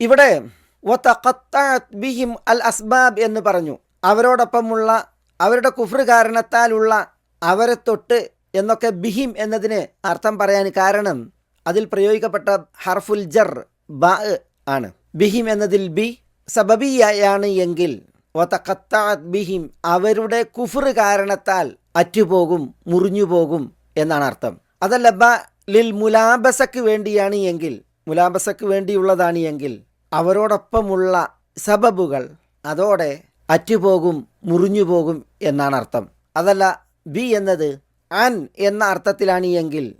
ഇവിടെ ബിഹിം അൽ അസ്ബാബ് എന്ന് പറഞ്ഞു. അവരോടൊപ്പമുള്ള അവരുടെ കുഫ്ർ കാരണത്താലുള്ള അവരെ തൊട്ട് എന്നൊക്കെ ബിഹിം എന്നതിന് അർത്ഥം പറയാൻ കാരണം അതിൽ പ്രയോഗിക്കപ്പെട്ട ഹർഫുൽ ജർ ബ ആണ്. ബിഹിം എന്നതിൽ ബി സബബിയാണ് എങ്കിൽ ബിഹിം അവരുടെ കുഫ്ർ കാരണത്താൽ അറ്റുപോകും മുറിഞ്ഞുപോകും എന്നാണ് അർത്ഥം. അതല്ല ബ ലിൽ മുലാബസക്ക് വേണ്ടിയാണ് എങ്കിൽ മുലാബസക്ക് വേണ്ടിയുള്ളതാണ് എങ്കിൽ അവരോടൊപ്പമുള്ള സബബുകൾ അതോടെ അറ്റുപോകും മുറിഞ്ഞുപോകും എന്നാണ് അർത്ഥം അതല്ല ബി എന്നത് അൻ എന്ന അർത്ഥത്തിലാണ് എങ്കിൽ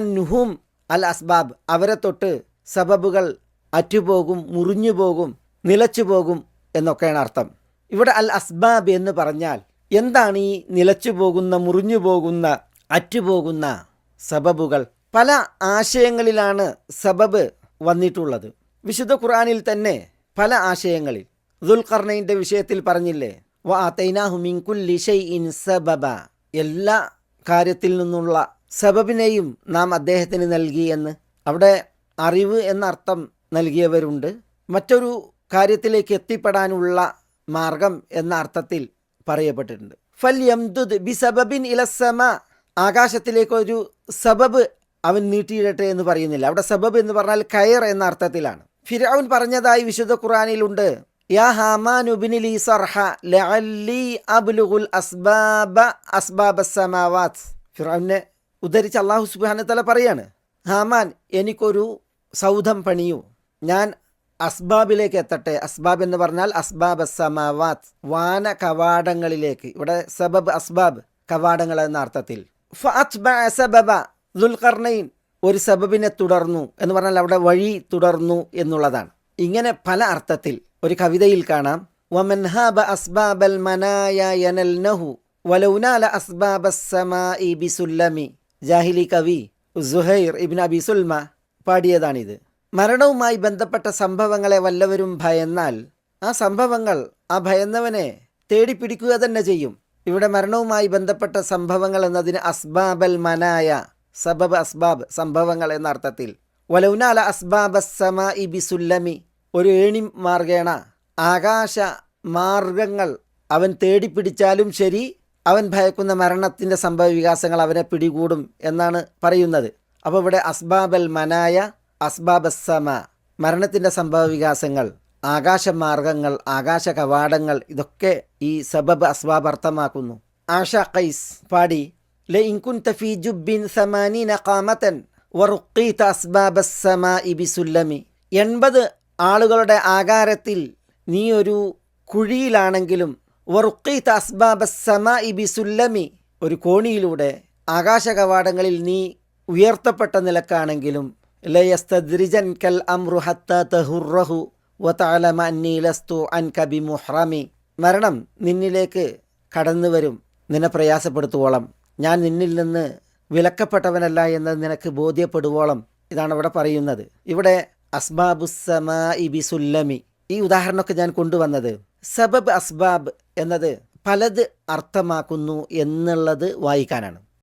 നുഹും അൽ അസ്ബാബ്. അവരെ തൊട്ട് സബബുകൾ അറ്റുപോകും മുറിഞ്ഞുപോകും നിലച്ചു പോകും എന്നൊക്കെയാണ് അർത്ഥം. ഇവിടെ അൽ അസ്ബാബ് എന്ന് പറഞ്ഞാൽ എന്താണ് ഈ നിലച്ചു പോകുന്ന മുറിഞ്ഞു പോകുന്ന അറ്റുപോകുന്ന സബബുകൾ? പല ആശയങ്ങളിലാണ് സബബ് വന്നിട്ടുള്ളത്. വിശുദ്ധ ഖുർആനിൽ തന്നെ പല ആശയങ്ങളിൽ. ദുൽഖർണയിന്റെ വിഷയത്തിൽ പറഞ്ഞില്ലേ? വ സബബ. എല്ലാ കാര്യത്തിൽ നിന്നുള്ള സബബിനെയും നാം അദ്ദേഹത്തിന് നൽകി എന്ന്. അവിടെ അറിവ് എന്ന അർത്ഥം നൽകിയവരുണ്ട്. മറ്റൊരു കാര്യത്തിലേക്ക് എത്തിപ്പെടാനുള്ള മാർഗം എന്ന അർത്ഥത്തിൽ പറയപ്പെട്ടിട്ടുണ്ട്. ഫൽ യംദുദ് ബി സബബിൻ ഇലസമ ആകാശത്തിലേക്ക് ഒരു സബബ് അവൻ നീട്ടിയിടട്ടെ എന്ന് പറയുന്നില്ല. അവിടെ സബബ് എന്ന് പറഞ്ഞാൽ കയർ എന്ന അർത്ഥത്തിലാണ്. ഫിരാവുൻ പറഞ്ഞതായി വിശുദ്ധ ഖുറാനിലുണ്ട് യാ ഹാമാനു ബിനിലി സർഹ ലഅല്ലി അസ്ബാബ ഉദ്ധരിച്ച് അള്ളാഹു സുബാനത്തല പറയാണ് ഹാമാൻ എനിക്കൊരു സൗധം പണിയൂ. ഞാൻ അസ്ബാബിലേക്ക് എത്തട്ടെ. അസ്ബാബ് എന്ന് പറഞ്ഞാൽ അസ്ബാബ് സമാവാത്ത് വാന കവാടങ്ങളിലേക്ക്. ഇവിടെ സബബ് അസ്ബാബ് കവാടങ്ങൾ എന്ന അർത്ഥത്തിൽ. ദുൽഖർണൈൻ ഒരു സബബിനെ തുടർന്നു എന്ന് പറഞ്ഞാൽ അവിടെ വഴി തുടർന്നു എന്നുള്ളതാണ്. ഇങ്ങനെ പല അർത്ഥത്തിൽ ഒരു കവിതയിൽ കാണാം. വമൻഹാബ അസ്ബാബൽ മനായ യനൽനഹു വലൗനാല അസ്ബാബ ബിസുല്ലമി. ജാഹിലി കവി സുഹൈർ ഇബ്ൻ അബി സുൽമ പാടിയതാണിത്. മരണവുമായി ബന്ധപ്പെട്ട സംഭവങ്ങളെ വല്ലവരും ഭയന്നാൽ ആ സംഭവങ്ങൾ ആ ഭയന്നവനെ തേടിപ്പിടിക്കുക തന്നെ ചെയ്യും. ഇവിടെ മരണവുമായി ബന്ധപ്പെട്ട സംഭവങ്ങൾ എന്നതിന് അസ്ബാബൽ മനായ സബബ് അസ്ബാബ് സംഭവങ്ങൾ എന്ന അർത്ഥത്തിൽ. വലൗനാല അസ്ബാബ സമ ബിസുല്ലമി. ഒരു ഏണി മാർഗേണ. ആകാശ മാർഗങ്ങൾ അവൻ തേടിപ്പിടിച്ചാലും ശരി അവൻ ഭയക്കുന്ന മരണത്തിന്റെ സംഭവ വികാസങ്ങൾ അവനെ പിടികൂടും എന്നാണ് പറയുന്നത്. അപ്പോൾ ഇവിടെ അസ്ബാബൽ മനായ അസ്ബാബസ്സമ മരണത്തിന്റെ സംഭവ വികാസങ്ങൾ ആകാശമാർഗങ്ങൾ ആകാശ കവാടങ്ങൾ ഇതൊക്കെ ഈ സബബ് അസ്ബാബ് അർത്ഥമാക്കുന്നു. ആഷ കൈസ് പാടി ലെ ഇൻകുൻ തഫി ജുബിൻ സമാനീന കാമത്തൻ വറുക്കീത്ത അസ്ബാബസ്സമ ഇബിസുല്ലമി എൺപത് ആളുകളുടെ ആകാരത്തിൽ നീ ഒരു കുഴിയിലാണെങ്കിലും വറുക്കീത്ത അസ്ബാബസ്സമ ഇബിസുല്ലമി ഒരു കോണിയിലൂടെ ആകാശ കവാടങ്ങളിൽ നീ ഉയർത്തപ്പെട്ട നിലക്കാണെങ്കിലും കൽ അൻക ബിമുഹ്റമി. മരണം നിന്നിലേക്ക് കടന്നു വരും നിന്നെ പ്രയാസപ്പെടുത്തുവോളം. ഞാൻ നിന്നിൽ നിന്ന് വിലക്കപ്പെട്ടവനല്ല എന്ന് നിനക്ക് ബോധ്യപ്പെടുവോളം ഇതാണ് ഇവിടെ പറയുന്നത്. ഇവിടെ അസ്ബാബുസമാ ഇബിസുല്ലമി ഈ ഉദാഹരണമൊക്കെ ഞാൻ കൊണ്ടുവന്നത്. സബബ് അസ്ബാബ് എന്നത് പലത് അർത്ഥമാക്കുന്നു എന്നുള്ളത് വായിക്കാനാണ്.